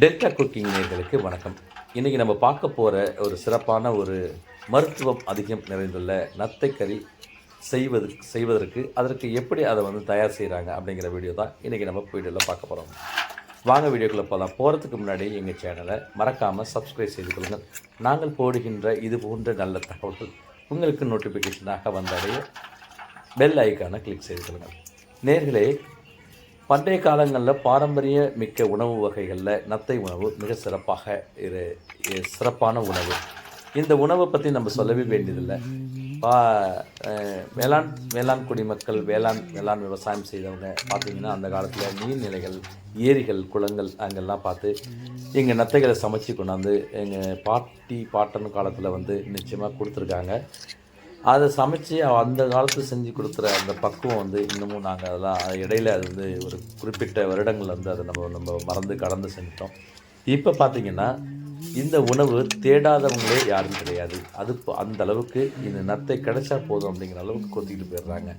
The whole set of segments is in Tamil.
டெல்டா குக்கிங் நேர்களுக்கு வணக்கம். இன்றைக்கி நம்ம பார்க்க போகிற ஒரு சிறப்பான ஒரு மருத்துவம் அதிகம் நிறைந்துள்ள நத்தைக்கறி செய்வது செய்வதற்கு அதற்கு எப்படி அதை வந்து தயார் செய்கிறாங்க அப்படிங்கிற வீடியோ தான் இன்றைக்கி நம்ம வீடியோவில் பார்க்க போகிறோம் வாங்க வீடியோக்குள்ளே போகலாம் போகிறதுக்கு முன்னாடி எங்கள் சேனலை மறக்காமல் சப்ஸ்கிரைப் செய்து கொள்ளுங்கள் நாங்கள் போடுகின்ற இது போன்ற நல்ல தகவல்கள் உங்களுக்கு நோட்டிஃபிகேஷனாக வந்தடைய பெல் ஐக்கானை கிளிக் செய்து கொள்ளுங்கள் நேர்களே பண்டைய காலங்களில் பாரம்பரிய மிக்க உணவு வகைகளில் நத்தை உணவு மிக சிறப்பாக இரு சிறப்பான உணவு. இந்த உணவை பற்றி நம்ம சொல்லவே வேண்டியதில்லை. பா வேளாண் வேளாண் குடிமக்கள் வேளாண் வேளாண் விவசாயம் செய்தவங்க பார்த்தீங்கன்னா அந்த காலத்தில் நீர்நிலைகள் ஏரிகள் குளங்கள் அங்கெல்லாம் பார்த்து எங்கள் நத்தைகளை சமைச்சு கொண்டாந்து எங்கள் பாட்டி பாட்டன் காலத்தில் வந்து நிச்சயமாக கொடுத்துருக்காங்க. அதை சமைச்சு அந்த காலத்து செஞ்சு கொடுக்குற அந்த பக்குவம் வந்து இன்னமும் நாங்கள் அதெல்லாம் இடையில அது வந்து ஒரு குறிப்பிட்ட வருடங்கள் வந்து அதை நம்ம நம்ம மறந்து கடந்து செஞ்சிட்டோம் இப்போ பார்த்தீங்கன்னா இந்த உணவு தேடாதவங்களே யாரும் கிடையாது. அது அந்த அளவுக்கு இந்த நத்தை கிடைச்சா போதும் அப்படிங்கிற அளவுக்கு கொத்திக்கிட்டு போயிடுறாங்க.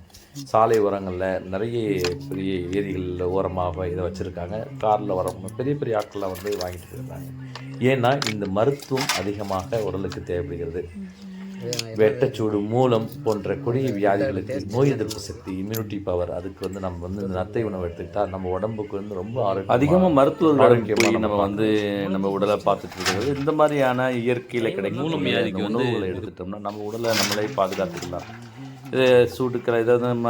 சாலை ஓரங்களில் நிறைய பெரிய ஏரிகளில் ஓரமாக இதை வச்சுருக்காங்க. காரில் வரவங்க பெரிய பெரிய ஆட்கள்லாம் வந்து வாங்கிட்டு போயிடுறாங்க. ஏன்னா இந்த மருத்துவம் அதிகமாக உடலுக்கு தேவைப்படுகிறது. வெட்டச்சூடு மூலம் போன்ற கொடிய வியாதிகளுக்கு நோய் எதிர்ப்பு சக்தி இம்யூனிட்டி பவர் அதுக்கு வந்து நம்ம வந்து இந்த நத்தை உணவு எடுத்துக்கிட்டா நம்ம உடம்புக்கு வந்து ரொம்ப ஆரோக்கியம் அதிகமாக மருத்துவர்கள் போய் நம்ம வந்து நம்ம உடலை பார்த்துட்டு இருக்கிறது. இந்த மாதிரியான இயற்கையில் கிடைக்கும் உணவுகளை எடுத்துட்டோம்னா நம்ம உடலை நம்மளே பாதுகாத்துக்கலாம். இது சூட்டுக்கிற இதை நம்ம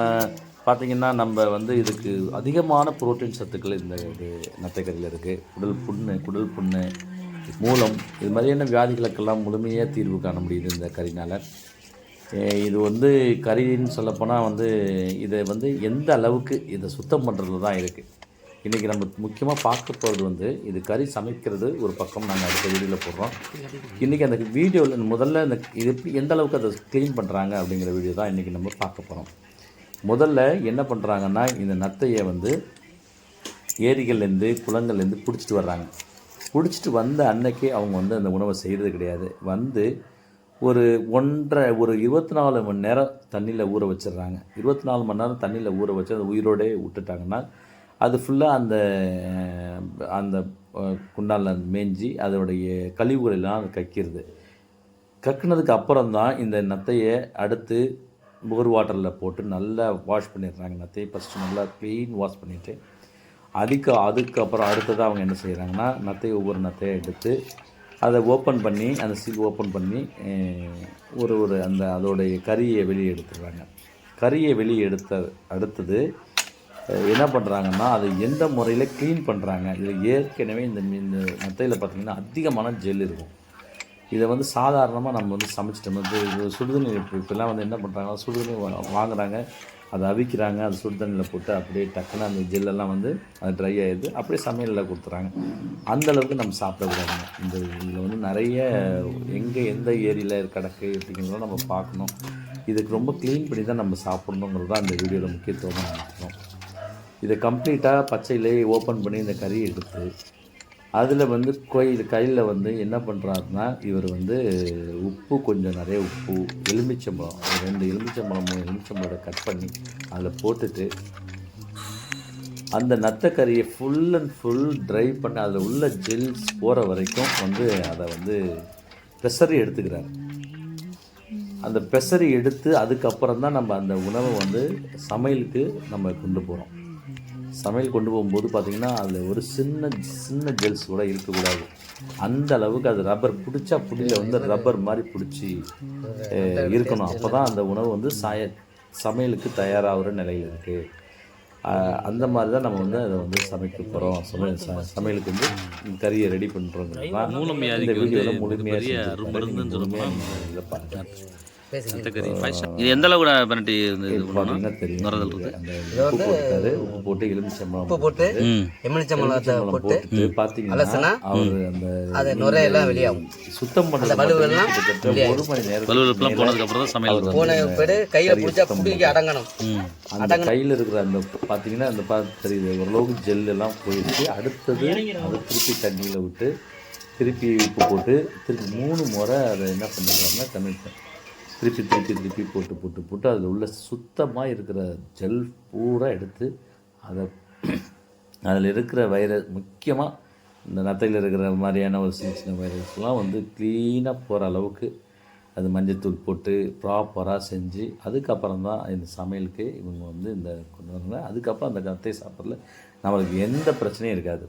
பார்த்தீங்கன்னா நம்ம வந்து இதுக்கு அதிகமான புரோட்டீன் சத்துக்கள் இந்த இது நத்தைக்கறியில் இருக்குது குடல் புண்ணு குடல் புண்ணு மூலம் இது மாதிரியான வியாதிகளுக்கெல்லாம் முழுமையாக தீர்வு காண முடியுது இந்த கறினால் இது வந்து கறின்னு சொல்லப்போனால் வந்து இதை வந்து எந்த அளவுக்கு இதை சுத்தம் பண்ணுறதுல தான் இருக்குது இன்றைக்கி நம்ம முக்கியமாக பார்க்க போகிறது வந்து இது கறி சமைக்கிறது ஒரு பக்கம் நாங்கள் அடுத்த வீடியோவில் போடுறோம். இன்றைக்கி அந்த வீடியோவில் முதல்ல இந்த இது எப்படி எந்த அளவுக்கு அதை க்ளீன் பண்ணுறாங்க அப்படிங்கிற வீடியோ தான் இன்றைக்கி நம்ம பார்க்க போகிறோம் முதல்ல என்ன பண்ணுறாங்கன்னா இந்த நத்தையை வந்து ஏரிகள்லேருந்து குளங்கள்லேருந்து பிடிச்சிட்டு வர்றாங்க. குடிச்சிட்டு வந்த அன்னைக்கே அவங்க வந்து அந்த உணவை செய்கிறது கிடையாது. வந்து ஒரு ஒன்றரை ஒரு இருபத்தி நாலு மணி நேரம் தண்ணியில் ஊற வச்சிடுறாங்க. இருபத்தி நாலு மணி நேரம் தண்ணியில் ஊற வச்சு அதை உயிரோடே விட்டுட்டாங்கன்னா அது ஃபுல்லாக அந்த அந்த குண்டாலில் மேஞ்சி அதோடைய கழிவுகளெல்லாம் அது கக்கிடுது கக்குனதுக்கு அப்புறம் தான் இந்த நத்தையை அடுத்து போர் வாட்டரில் போட்டு நல்லா வாஷ் பண்ணிடுறாங்க நத்தையை. ஃபஸ்ட்டு நல்லா க்ளீன் வாஷ் பண்ணிவிட்டு அதுக்கு அதுக்கப்புறம் அடுத்ததாக அவங்க என்ன செய்கிறாங்கன்னா நத்தை ஒவ்வொரு நத்தையை எடுத்து அதை ஓப்பன் பண்ணி அந்த சீல் ஓப்பன் பண்ணி ஒரு ஒரு அந்த அதோடைய கறியை வெளியே எடுத்துடுறாங்க. கறியை வெளியே எடுத்த அடுத்தது என்ன பண்ணுறாங்கன்னா அதை எந்த முறையில் க்ளீன் பண்ணுறாங்க இதில் ஏற்கனவே இந்த இந்த நத்தையில் பார்த்திங்கன்னா அதிகமான ஜெல் இருக்கும். இதை வந்து சாதாரணமாக நம்ம வந்து சமைச்சிட்டோம் வந்து இது சுடுதண்ணி இப்போ இப்போல்லாம் வந்து என்ன பண்ணுறாங்கன்னா சுடுதண்ணி வாங்குறாங்க. அதை அவிக்கிறாங்க. அது சுடுதண்ணியில் போட்டு அப்படியே டக்குன்னு அந்த ஜெல்லெல்லாம் வந்து அது ட்ரை ஆகிடுது அப்படியே சமையலில் கொடுத்துறாங்க. அந்தளவுக்கு நம்ம சாப்பிடக்கூடாதுங்க. இந்த இதில் வந்து நிறைய எங்கே எந்த ஏரியில் கிடக்கு அப்படிங்கிறதெல்லாம் நம்ம பார்க்கணும். இதுக்கு ரொம்ப க்ளீன் பண்ணி தான் நம்ம சாப்பிட்ணுங்கிறது தான் அந்த வீடியோவில் முக்கியத்துவமாக நினைக்கிறோம் இதை கம்ப்ளீட்டாக பச்சையிலே ஓப்பன் பண்ணி இந்த கறி எடுத்து அதில் வந்து கோயில் கையில் வந்து என்ன பண்ணுறாருன்னா இவர் வந்து உப்பு கொஞ்சம் நிறைய உப்பு எலுமிச்சம்பழம் ரெண்டு எலுமிச்சம்பழம் மூணு எலுமிச்சம்பழத்தை கட் பண்ணி அதில் போட்டுட்டு அந்த நத்தக்கறியை ஃபுல் அண்ட் ஃபுல் ட்ரை பண்ணி அதில் உள்ள ஜெல்ஸ் போகிற வரைக்கும் வந்து அதை வந்து ப்ரெஷரி எடுத்துக்கிறார். அந்த ப்ரெஷரி எடுத்து அதுக்கப்புறம் தான் நம்ம அந்த உணவை வந்து சமையலுக்கு நம்ம கொண்டு போகிறோம் சமையல் கொண்டு போகும்போது பார்த்திங்கன்னா அதில் ஒரு சின்ன சின்ன ஜெல்ஸ் கூட இருக்கக்கூடாது. அந்த அளவுக்கு அது ரப்பர் பிடிச்சா புடியில் வந்து ரப்பர் மாதிரி பிடிச்சி இருக்கணும். அப்போ தான் அந்த உணவு வந்து சாய சமையலுக்கு தயாராகிற நிலையில் இருக்குது அந்த மாதிரி தான் நம்ம வந்து அதை வந்து சமைக்க போகிறோம் சமையல் சமையலுக்கு வந்து கறியை ரெடி மூலம் இந்த வீடியோவில் முழுமையாக இதை எந்த இது பார்த்தீங்கன்னா தெரியும்? நுரதல் இருக்கு. உப்பு போட்டு எலுமிச்சம்பழம் உப்பு போட்டு ம். எலுமிச்சம்பழத்தை போட்டு பார்த்தீங்கன்னா அலசுனா அவர் அந்த அது நுரையெல்லாம் வெளியாகும். சுத்தம் பண்ணுறது வலுவெல்லாம் கிட்டத்தட்ட ஒரு மணி நேரம் வலுவலுப்புலாம் போனதுக்கு அப்புறம் தான் சமையல் போன பிறகு கையில பிடிச்சா புடிக்க அடங்கணும். அந்த கையில் இருக்கிற அந்த பார்த்தீங்கன்னா அந்த பா தெரியுது ஓரளவுக்கு ஜெல் எல்லாம் போயிடுச்சு. அடுத்தது அதை திருப்பி தண்ணியில் விட்டு திருப்பி உப்பு போட்டு திருப்பி மூணு முறை அதை என்ன பண்ணிடுறாங்கன்னா தமிழ் திருப்பி திருப்பி திருப்பி போட்டு போட்டு போட்டு அதில் உள்ள சுத்தமாக இருக்கிற ஜெல் பூரா எடுத்து அதை அதில் இருக்கிற வைரஸ் முக்கியமாக இந்த நத்தையில் இருக்கிற மாதிரியான ஒரு சின்ன சின்ன வைரஸ்லாம் வந்து க்ளீனாக போகிற அளவுக்கு அது மஞ்சத்தூள் போட்டு ப்ராப்பராக செஞ்சு அதுக்கப்புறம் தான் இந்த சமையலுக்கு இவங்க வந்து இந்த கொண்டு வந்தாங்க அதுக்கப்புறம் அந்த நத்தை சாப்பிட்றதுல நம்மளுக்கு எந்த பிரச்சனையும் இருக்காது.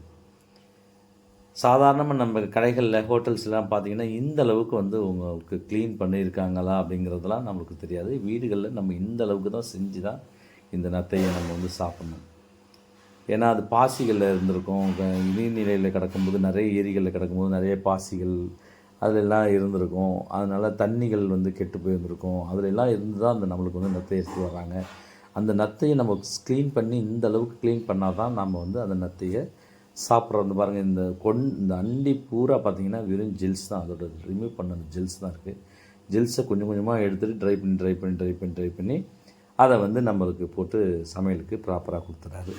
சாதாரணமாக நம்ம கடைகளில் ஹோட்டல்ஸ்லாம் பார்த்தீங்கன்னா இந்த அளவுக்கு வந்து உங்களுக்கு க்ளீன் பண்ணியிருக்காங்களா அப்படிங்கிறதெல்லாம் நம்மளுக்கு தெரியாது. வீடுகளில் நம்ம இந்த அளவுக்கு தான் செஞ்சு தான் இந்த நத்தையை நம்ம வந்து சாப்பிட்ணும். ஏன்னா அது பாசிகளில் இருந்திருக்கும். நீர்நிலையில் கிடக்கும்போது நிறைய ஏரிகளில் கிடக்கும்போது நிறைய பாசிகள் அதிலெல்லாம் இருந்திருக்கும். அதனால் தண்ணிகள் வந்து கெட்டு போயிருந்திருக்கும். அதிலெல்லாம் இருந்து தான் அந்த நம்மளுக்கு வந்து நத்தை எடுத்து வராங்க அந்த நத்தையை நம்ம க்ளீன் பண்ணி இந்த அளவுக்கு க்ளீன் பண்ணால் தான் நம்ம வந்து அந்த நத்தையை சாப்பிட்றது வந்து பாருங்கள் இந்த கொண் இந்த அண்டி பூரா பார்த்தீங்கன்னா வெறும் ஜெல்ஸ் தான். அதோட ரிமூவ் பண்ண ஜெல்ஸ் தான் இருக்குது ஜெல்ஸை கொஞ்சம் கொஞ்சமாக எடுத்துகிட்டு ட்ரை பண்ணி ட்ரை பண்ணி ட்ரை பண்ணி ட்ரை பண்ணி அதை வந்து நம்மளுக்கு போட்டு சமையலுக்கு ப்ராப்பராக கொடுத்துறாரு.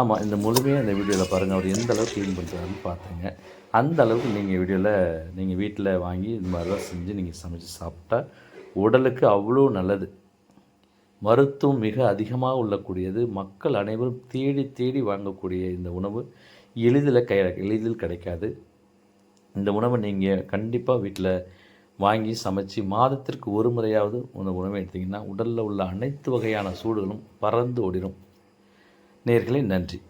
ஆமாம் இந்த முழுமையாக இந்த வீடியோவில் பாருங்கள் அவர் எந்த அளவுக்கு க்ளீன் பண்ணுறாருன்னு பார்த்துங்க அந்த அளவுக்கு நீங்கள் வீடியோவில் நீங்கள் வீட்டில் வாங்கி இந்த மாதிரிலாம் செஞ்சு நீங்கள் சமைச்சு சாப்பிட்டா உடலுக்கு அவ்வளோ நல்லது. மருத்துவம் மிக அதிகமாக உள்ளக்கூடியது. மக்கள் அனைவரும் தேடி தேடி வாங்கக்கூடிய இந்த உணவு எளிதில் கை எளிதில் கிடைக்காது. இந்த உணவை நீங்கள் கண்டிப்பாக வீட்டில் வாங்கி சமைச்சு மாதத்திற்கு ஒரு முறையாவது இந்த உணவை எடுத்தீங்கன்னா உடலில் உள்ள அனைத்து வகையான சூடுகளும் பறந்து ஓடிடும் நேர்களை நன்றி.